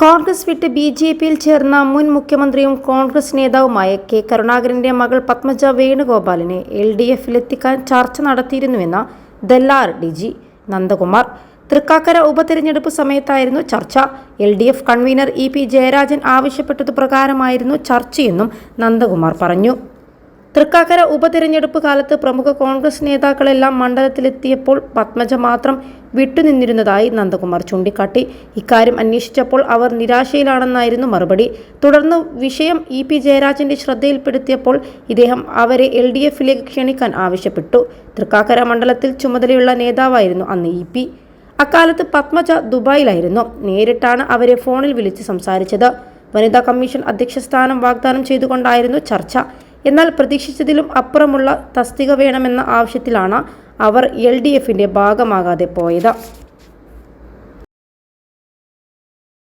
കോൺഗ്രസ് വിട്ട് B J പിയിൽ ചേർന്ന മുൻ മുഖ്യമന്ത്രിയും കോൺഗ്രസ് നേതാവുമായ കെ കരുണാകരന്റെ മകൾ പത്മജ വേണുഗോപാലിനെ എൽ ഡി എഫിലെത്തിക്കാൻ ചർച്ച നടത്തിയിരുന്നുവെന്ന് ദല്ലാർ ഡി ജി നന്ദകുമാർ. തൃക്കാക്കര ഉപതെരഞ്ഞെടുപ്പ് സമയത്തായിരുന്നു ചർച്ച. L D F convenor E P Jayarajan ആവശ്യപ്പെട്ടതു പ്രകാരമായിരുന്നു ചർച്ചയെന്നും നന്ദകുമാർ പറഞ്ഞു. തൃക്കാക്കര ഉപതിരഞ്ഞെടുപ്പ് കാലത്ത് പ്രമുഖ കോൺഗ്രസ് നേതാക്കളെല്ലാം മണ്ഡലത്തിലെത്തിയപ്പോൾ പത്മജ മാത്രം വിട്ടുനിന്നിരുന്നതായി നന്ദകുമാർ ചൂണ്ടിക്കാട്ടി. ഇക്കാര്യം അന്വേഷിച്ചപ്പോൾ അവർ നിരാശയിലാണെന്നായിരുന്നു മറുപടി. തുടർന്ന് വിഷയം ഇ പി ജയരാജന്റെ ശ്രദ്ധയിൽപ്പെടുത്തിയപ്പോൾ ഇദ്ദേഹം അവരെ എൽ ഡി എഫിലേക്ക് ക്ഷണിക്കാൻ ആവശ്യപ്പെട്ടു. തൃക്കാക്കര മണ്ഡലത്തിൽ ചുമതലയുള്ള നേതാവായിരുന്നു അന്ന് ഇ പി. അക്കാലത്ത് പത്മജ ദുബായിലായിരുന്നു. നേരിട്ടാണ് അവരെ ഫോണിൽ വിളിച്ച് സംസാരിച്ചത്. വനിതാ കമ്മീഷൻ അധ്യക്ഷ സ്ഥാനം വാഗ്ദാനം ചെയ്തുകൊണ്ടായിരുന്നു ചർച്ച. എന്നാൽ പ്രതീക്ഷിച്ചതിലും അപ്പുറമുള്ള തസ്തിക വേണമെന്ന ആവശ്യത്തിലാണ് അവർ എൽ ഡി എഫിന്റെ ഭാഗമാകാതെ പോയത്.